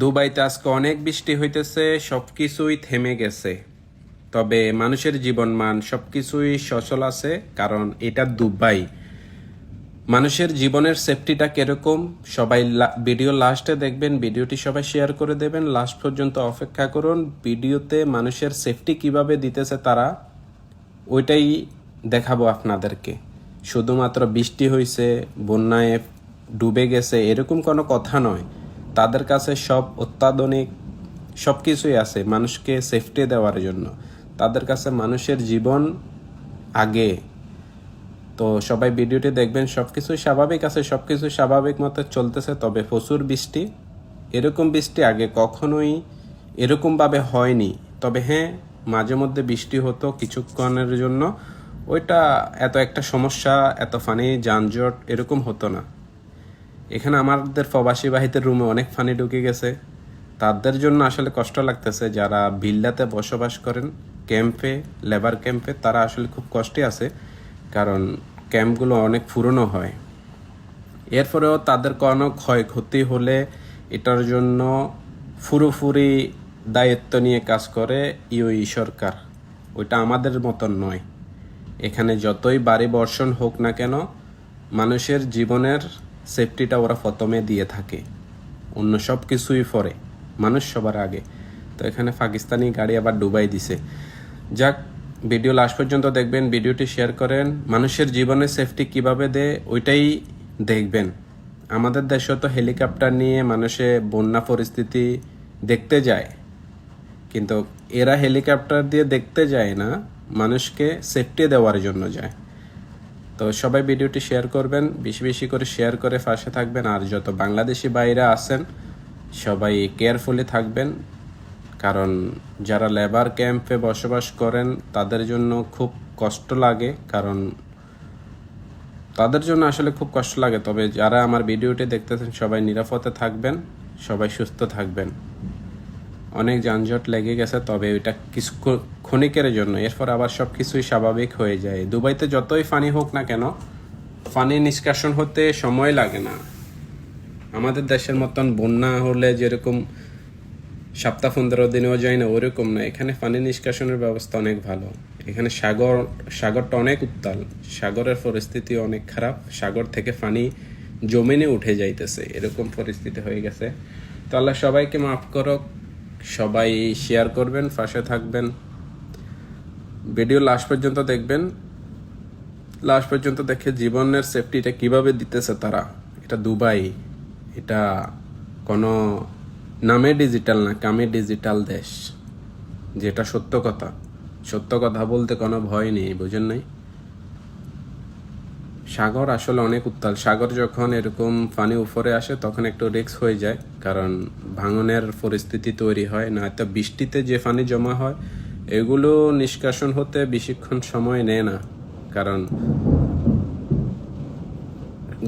দুবাইতে আজকে অনেক বৃষ্টি হইতেছে সব কিছুই থেমে গেছে। তবে মানুষের জীবনমান সব কিছুই সচল আছে, কারণ এটা দুবাই। মানুষের জীবনের সেফটিটা কীরকম, সবাই ভিডিও লাস্টে দেখবেন ভিডিওটি সবাই শেয়ার করে দেবেন। লাস্ট পর্যন্ত অপেক্ষা করুন ভিডিওতে মানুষের সেফটি কীভাবে দিতেছে তারা, ওইটাই দেখাবো আপনাদেরকে। শুধুমাত্র বৃষ্টি হয়েছে বন্যায় ডুবে গেছে, এরকম কোনো কথা নয়। তাদের কাছে সব অত্যাধুনিক সব কিছুই আছে, মানুষকে সেফটি দেওয়ার জন্য। তাদের কাছে মানুষের জীবন আগে। তো সবাই ভিডিওটি দেখবেন সব কিছুই স্বাভাবিক আছে সব কিছু স্বাভাবিক মতো চলতেছে, তবে প্রচুর বৃষ্টি। এরকম বৃষ্টি আগে কখনোই এরকমভাবে হয়নি। তবে হ্যাঁ মাঝে মধ্যে বৃষ্টি হতো কিছুক্ষণের জন্য। ওইটা এত একটা সমস্যা, এত ফানি যানজট, এরকম হতো না। এখানে আমাদের প্রবাসী বাহিতের রুমে অনেক ফানি ঢুকে গেছে। তাদের জন্য আসলে কষ্ট লাগতেছে যারা ভিল্লাতে বসবাস করেন ক্যাম্পে লেবার ক্যাম্পে তারা আসলে খুব কষ্টে আছে, কারণ ক্যাম্পগুলো অনেক পুরনো হয়। এরপরেও তাদের কোনো ক্ষয়ক্ষতি হলে এটার জন্য পুরোপুরি দায়িত্ব নিয়ে কাজ করে ইউই সরকার। ওইটা আমাদের মতন নয়। এখানে যতই বাড়ি বর্ষণ হোক না কেন, মানুষের জীবনের সেফটিটা ওরা প্রথমে দিয়ে থাকে। অন্য সব কিছুই পরে। মানুষ সবার আগে। তো এখানে পাকিস্তানি গাড়ি আবার ডুবাই দিছে। যাক, ভিডিও লাস্ট পর্যন্ত দেখবেন, ভিডিওটি শেয়ার করেন। মানুষের জীবনে সেফটি কীভাবে দেয়, ওইটাই দেখবেন। আমাদের দেশে তো হেলিকপ্টার নিয়ে মানুষে বন্যা পরিস্থিতি দেখতে যায়। কিন্তু এরা হেলিকপ্টার দিয়ে দেখতে যায় না, মানুষকে সেফটি দেওয়ার জন্য যায়। তো সবাই ভিডিওটি শেয়ার করবেন, বেশি বেশি করে শেয়ার করে পাশে থাকবেন, আর যত বাংলাদেশি বাইরে আছেন, সবাই কেয়ারফুলি থাকবেন, কারণ যারা লেবার ক্যাম্পে বসবাস করেন, তাদের জন্য খুব কষ্ট লাগে, কারণ তাদের জন্য আসলে খুব কষ্ট লাগে। তবে যারা আমার ভিডিওটি দেখতেছেন, সবাই নিরাপদে থাকবেন, সবাই সুস্থ থাকবেন। অনেক যানজট লেগে গেছে, তবে ওইটা কিছু ক্ষণিকের জন্য। এরপর আবার সব কিছুই স্বাভাবিক হয়ে যায়। দুবাইতে যতই ফানি হোক না কেন, ফানি নিষ্কাশন হতে সময় লাগে না। আমাদের দেশের মতন বন্যা হলে যেরকম সপ্তাহ পনেরো দিনেও যায় না, ওরকম না। এখানে পানি নিষ্কাশনের ব্যবস্থা অনেক ভালো। এখানে সাগর, সাগরটা অনেক উত্তাল। সাগরের পরিস্থিতি অনেক খারাপ। সাগর থেকে পানি জমিনে উঠে যাইতেছে। এরকম পরিস্থিতি হয়ে গেছে। তো আল্লাহ সবাইকে মাফ করক। সবাই শেয়ার করবেন, পাশে থাকবেন। ভিডিও লাস্ট পর্যন্ত দেখবেন। লাস্ট পর্যন্ত দেখে জীবনের সেফটিটা কীভাবে দিতেছে তারা? এটা দুবাই। এটা কোনো নামে ডিজিটাল না, কামে ডিজিটাল দেশ। যেটা সত্য কথা। সত্য কথা বলতে কোনো ভয় নেই, বুঝেন নাই? সাগর আসলে অনেক উত্তাল। সাগর যখন এরকম পানি উপরে আসে, তখন একটু রিস্ক হয়ে যায়, কারণ ভাঙনের পরিস্থিতি তৈরি হয় না তো বৃষ্টিতে যে পানি জমা হয়, এগুলো নিষ্কাশন হতে বেশিক্ষণ সময় নেয় না, কারণ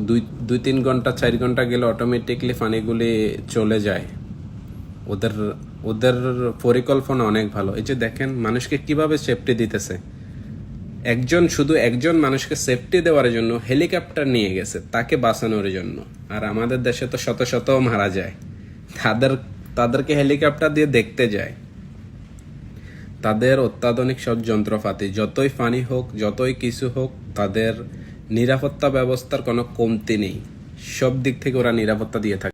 দুই দুই তিন ঘণ্টা, চার ঘণ্টা গেলে অটোমেটিকলি পানিগুলি চলে যায়। ওদের ওদের পরিকল্পনা অনেক ভালো। এই যে দেখেন, মানুষকে কীভাবে সেফটি দিতেছে? একজন শুধু একজন মানুষকে সেফটি দেওয়ার জন্য হেলিকপ্টার নিয়ে গেছে, তাকে বাঁচানোর জন্য। আর আমাদের দেশে তো শত শত মারা যায়। তাদের, তাদেরকে হেলিকপ্টার দিয়ে দেখতে যায়। তাদের অত্যাধুনিক সব যন্ত্রপাতি, যতই পানি হোক, যতই কিছু হোক, তাদের নিরাপত্তা ব্যবস্থার কোনো কমতি নেই। সব দিক থেকে ওরা নিরাপত্তা দিয়ে থাকে।